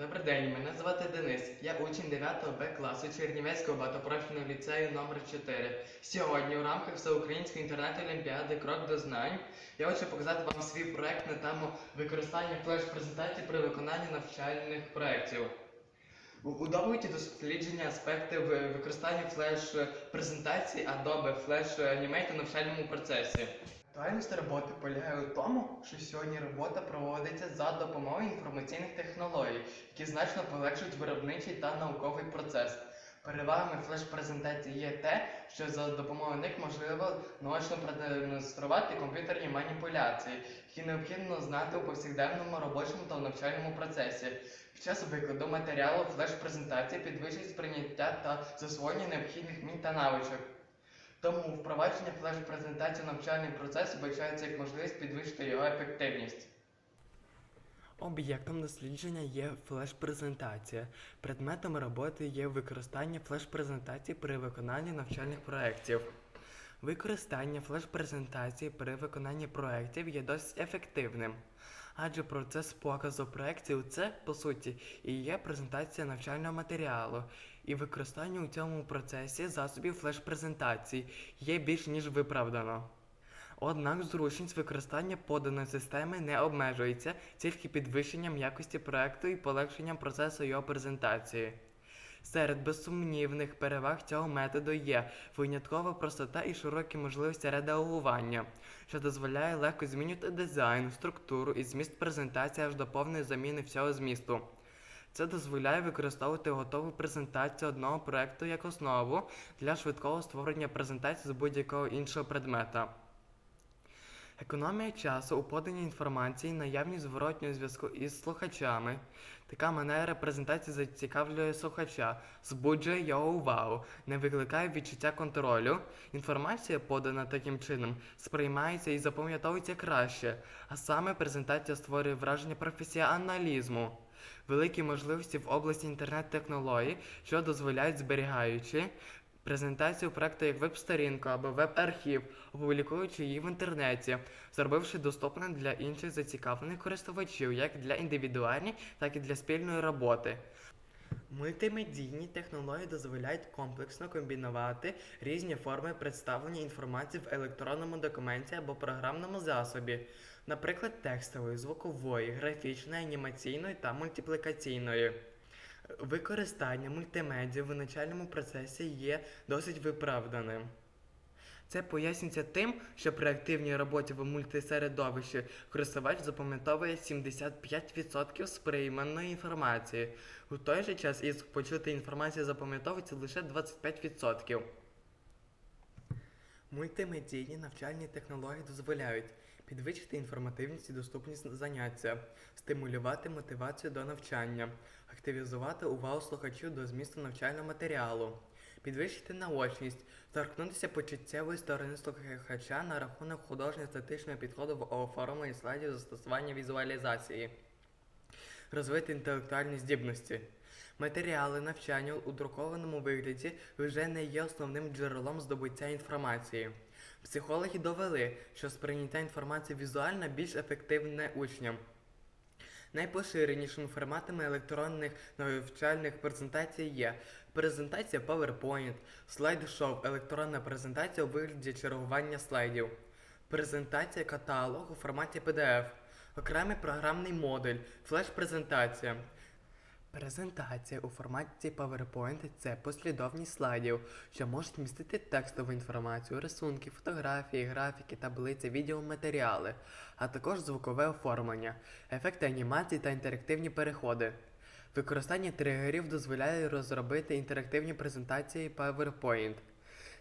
Добрий день, мене звати Денис. Я учень 9 Б класу Чернівецького багатопрофільного ліцею номер 4 Сьогодні у рамках Всеукраїнської інтернет-олімпіади Крок до знань я хочу показати вам свій проект на тему використання флеш-презентацій при виконанні навчальних проєктів. У доповіді дослідження аспектів е, використання флеш-презентацій Adobe Flash Animate у навчальному процесі. Актуальність роботи полягає у тому, що сьогодні робота проводиться за допомогою інформаційних технологій, які значно полегшують виробничий та науковий процес. Перевагами флеш-презентацій є те, що за допомогою них можливо наочно продемонструвати комп'ютерні маніпуляції, які необхідно знати у повсякденному робочому та навчальному процесі. Під час викладу матеріалу флеш-презентації підвищить сприйняття та засвоєння необхідних вмінь та навичок. Тому впровадження флеш-презентації у навчальний процес вбачається як можливість підвищити його ефективність. Об'єктом дослідження є флеш-презентація. Предметом роботи є використання флеш-презентацій при виконанні навчальних проєктів. Використання флеш-презентації при виконанні проєктів є досить ефективним, адже процес показу проєктів це, по суті, і є презентація навчального матеріалу, і використання у цьому процесі засобів флеш-презентацій є більш ніж виправдано. Однак зручність використання поданої системи не обмежується тільки підвищенням якості проекту і полегшенням процесу його презентації. Серед безсумнівних переваг цього методу є виняткова простота і широкі можливості редагування, що дозволяє легко змінювати дизайн, структуру і зміст презентації аж до повної заміни всього змісту. Це дозволяє використовувати готову презентацію одного проекту як основу для швидкого створення презентації з будь-якого іншого предмета. Економія часу у поданні інформації, наявність зворотнього зв'язку із слухачами. Така манера презентації зацікавлює слухача, збуджує його увагу, не викликає відчуття контролю. Інформація, подана таким чином, сприймається і запам'ятовується краще, а саме презентація створює враження професіоналізму. Великі можливості в області інтернет-технологій, що дозволяють зберігаючи презентацію проекту як веб-сторінку або веб-архів, опублікуючи її в інтернеті, зробивши доступним для інших зацікавлених користувачів, як для індивідуальної, так і для спільної роботи. Мультимедійні технології дозволяють комплексно комбінувати різні форми представлення інформації в електронному документі або програмному засобі, наприклад, текстової, звукової, графічної, анімаційної та мультиплікаційної. Використання мультимедіа в навчальному процесі є досить виправданим. Це пояснюється тим, що при активній роботі в мультисередовищі користувач запам'ятовує 75% сприйманої інформації. У той же час із почутої інформації запам'ятовується лише 25%. Мультимедійні навчальні технології дозволяють підвищити інформативність і доступність заняття, стимулювати мотивацію до навчання, активізувати увагу слухачів до змісту навчального матеріалу, підвищити наочність, торкнутися почуттєвої сторони слухача на рахунок художньо-естетичного підходу в оформленні слайдів застосування візуалізації, розвити інтелектуальні здібності. Матеріали навчання у друкованому вигляді вже не є основним джерелом здобуття інформації. Психологи довели, що сприйняття інформації візуально більш ефективне учням. Найпоширенішими форматами електронних навчальних презентацій є презентація PowerPoint, слайд-шоу, електронна презентація у вигляді чергування слайдів, презентація каталогу у форматі PDF, окремий програмний модуль, флеш-презентація. Презентація у форматі PowerPoint – це послідовність слайдів, що можуть містити текстову інформацію, рисунки, фотографії, графіки, таблиці, відеоматеріали, а також звукове оформлення, ефекти анімації та інтерактивні переходи. Використання тригерів дозволяє розробити інтерактивні презентації PowerPoint.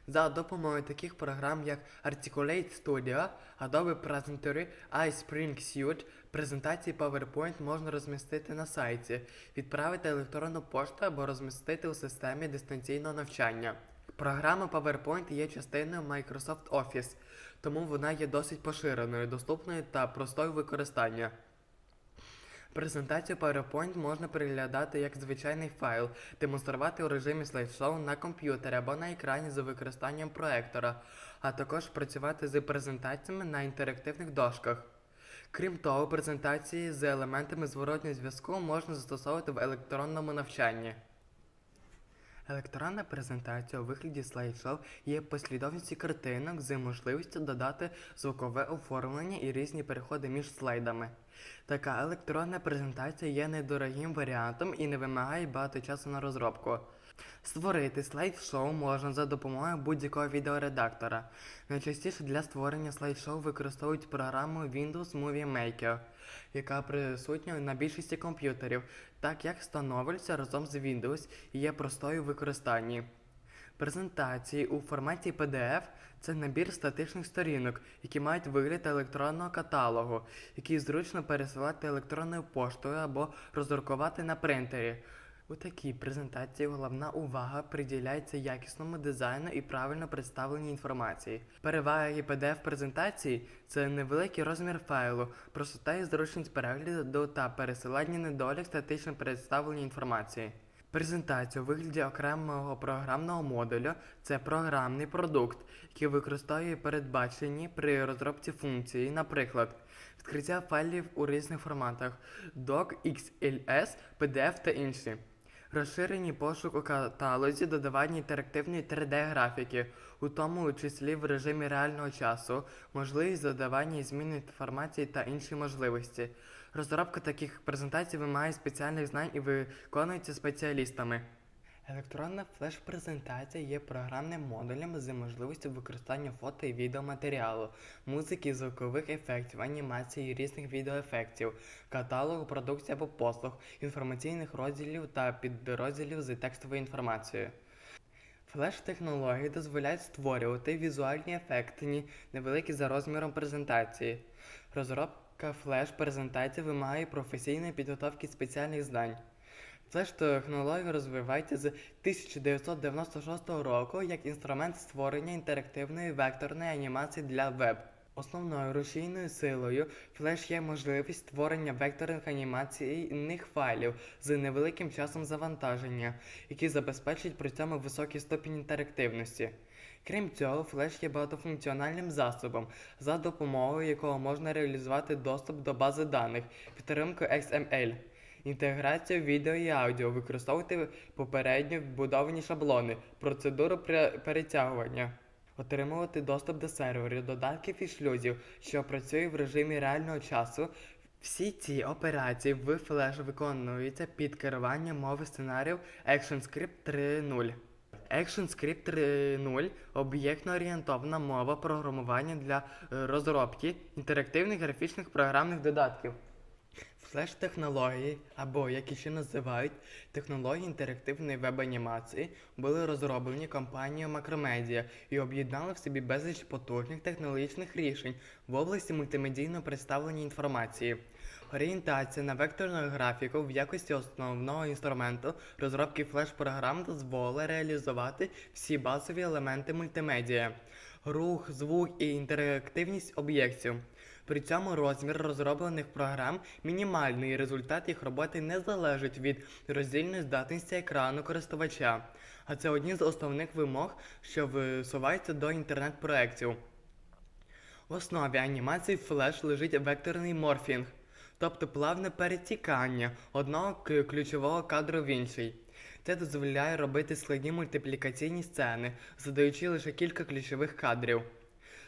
За допомогою таких програм, як Articulate Studio, Adobe Presentory, iSpring Suite, презентації PowerPoint можна розмістити на сайті, відправити електронну пошту або розмістити у системі дистанційного навчання. Програма PowerPoint є частиною Microsoft Office, тому вона є досить поширеною, доступною та простою в використанні. Презентацію PowerPoint можна переглядати як звичайний файл, демонструвати у режимі слайд-шоу на комп'ютері або на екрані за використанням проектора, а також працювати з презентаціями на інтерактивних дошках. Крім того, презентації з елементами зворотнього зв'язку можна застосовувати в електронному навчанні. Електронна презентація у вигляді слайд-шоу є послідовністю картинок з можливістю додати звукове оформлення і різні переходи між слайдами. Така електронна презентація є недорогим варіантом і не вимагає багато часу на розробку. Створити слайд-шоу можна за допомогою будь-якого відеоредактора. Найчастіше для створення слайд-шоу використовують програму Windows Movie Maker, яка присутня на більшості комп'ютерів, так як встановлюється разом з Windows і є простою в використанні. Презентації у форматі PDF це набір статичних сторінок, які мають вигляд електронного каталогу, який зручно пересилати електронною поштою або роздрукувати на принтері. У такій презентації головна увага приділяється якісному дизайну і правильно представленій інформації. Переваги pdf презентації це невеликий розмір файлу, простота і зручність перегляду та пересилання недолік статично представлення інформації. Презентація у вигляді окремого програмного модулю це програмний продукт, який використовує передбачені при розробці функції, наприклад, відкриття файлів у різних форматах doc, XLS, PDF та інші. Розширені пошук у каталозі, додавання інтерактивної 3D-графіки, у тому числі в режимі реального часу, можливість додавання і зміни інформації та інші можливості. Розробка таких презентацій вимагає спеціальних знань і виконується спеціалістами. Електронна флеш-презентація є програмним модулем з можливістю використання фото і відеоматеріалу, музики, звукових ефектів, анімації різних відеоефектів, каталогу продукції або послуг, інформаційних розділів та підрозділів з текстовою інформацією. Флеш-технології дозволяють створювати візуальні ефекти, невеликі за розміром презентації. Розробка флеш-презентації вимагає професійної підготовки спеціальних знань. Флеш-технологія розвивається з 1996 року як інструмент створення інтерактивної векторної анімації для веб. Основною рушійною силою флеш є можливість створення векторних анімаційних файлів з невеликим часом завантаження, які забезпечують при цьому високий ступінь інтерактивності. Крім цього, флеш є багатофункціональним засобом, за допомогою якого можна реалізувати доступ до бази даних, підтримку XML. Інтеграцію відео і аудіо використовувати попередньо вбудовані шаблони, процедуру перетягування, отримувати доступ до серверів, додатків і шлюзів, що працює в режимі реального часу. Всі ці операції в Flash виконуються під керуванням мови сценаріїв ActionScript 3.0. ActionScript 3.0 об'єктно орієнтована мова програмування для е, розробки інтерактивних графічних програмних додатків. Флеш-технології, або як ще називають технології інтерактивної веб-анімації, були розроблені компанією Macromedia і об'єднали в собі безліч потужних технологічних рішень в області мультимедійного представлення інформації. Орієнтація на векторну графіку в якості основного інструменту розробки флеш-програм дозволить реалізувати всі базові елементи мультимедіа, рух, звук і інтерактивність об'єктів. При цьому розмір розроблених програм мінімальний і результат їх роботи не залежить від роздільної здатності екрану користувача, а це одні з основних вимог, що висуваються до інтернет-проєктів. В основі анімації Flash лежить векторний морфінг, тобто плавне перетікання одного ключового кадру в інший. Це дозволяє робити складні мультиплікаційні сцени, задаючи лише кілька ключових кадрів.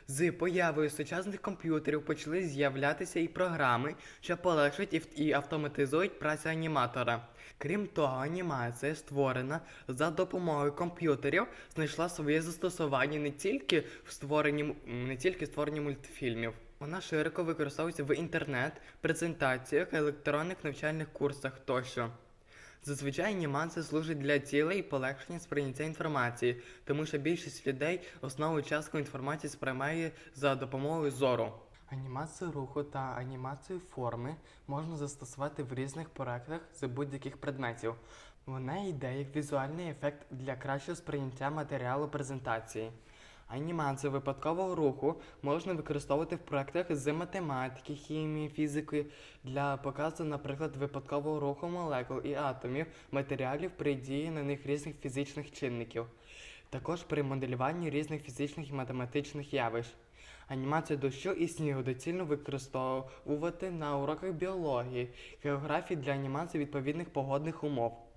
З появою сучасних комп'ютерів почали з'являтися і програми, що полегшують і автоматизують працю аніматора. Крім того, анімація, створена за допомогою комп'ютерів, знайшла своє застосування не тільки в створенні не тільки в створенні мультфільмів. Вона широко використовується в інтернет, презентаціях, електронних навчальних курсах тощо. Зазвичай анімація служить для цілей полегшення сприйняття інформації, тому що більшість людей основу частку інформації сприймає за допомогою зору. Анімацію руху та анімацію форми можна застосувати в різних проектах з будь-яких предметів. Вона йде як візуальний ефект для кращого сприйняття матеріалу презентації. Анімацію випадкового руху можна використовувати в проектах з математики, хімії, фізики для показу, наприклад, випадкового руху молекул і атомів, матеріалів при дії на них різних фізичних чинників, також при моделюванні різних фізичних і математичних явищ. Анімацію дощу і снігу доцільно використовувати на уроках біології, географії для анімації відповідних погодних умов.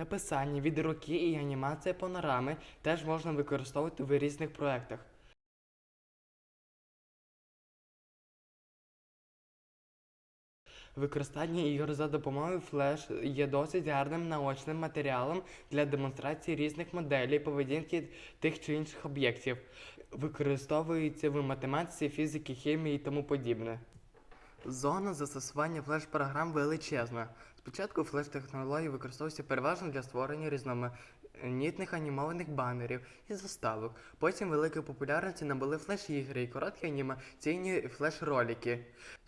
Написання від і анімація панорами теж можна використовувати в різних проєктах. Використання ігор за допомогою флеш є досить гарним наочним матеріалом для демонстрації різних моделей поведінки тих чи інших об'єктів. Використовується в математиці, фізиці, хімії і тому подібне. Зона застосування флеш-програм величезна. Спочатку флеш-технології використовувався переважно для створення різноманітних анімованих банерів і заставок. Потім великої популярності набули флеш-ігри і короткі анімаційні флеш-ролики.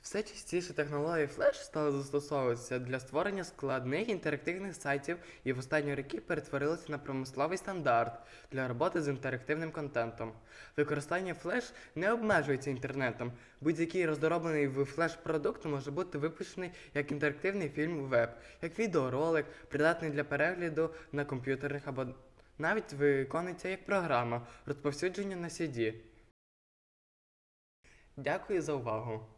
Все частіше технології флеш стали застосовуватися для створення складних інтерактивних сайтів і в останні роки перетворилися на промисловий стандарт для роботи з інтерактивним контентом. Використання флеш не обмежується інтернетом. Будь-який роздроблений в флеш-продукт може бути випущений як інтерактивний фільм веб, як відеоролик, придатний для перегляду на комп'ютерних або навіть виконується як програма розповсюдження на CD. Дякую за увагу!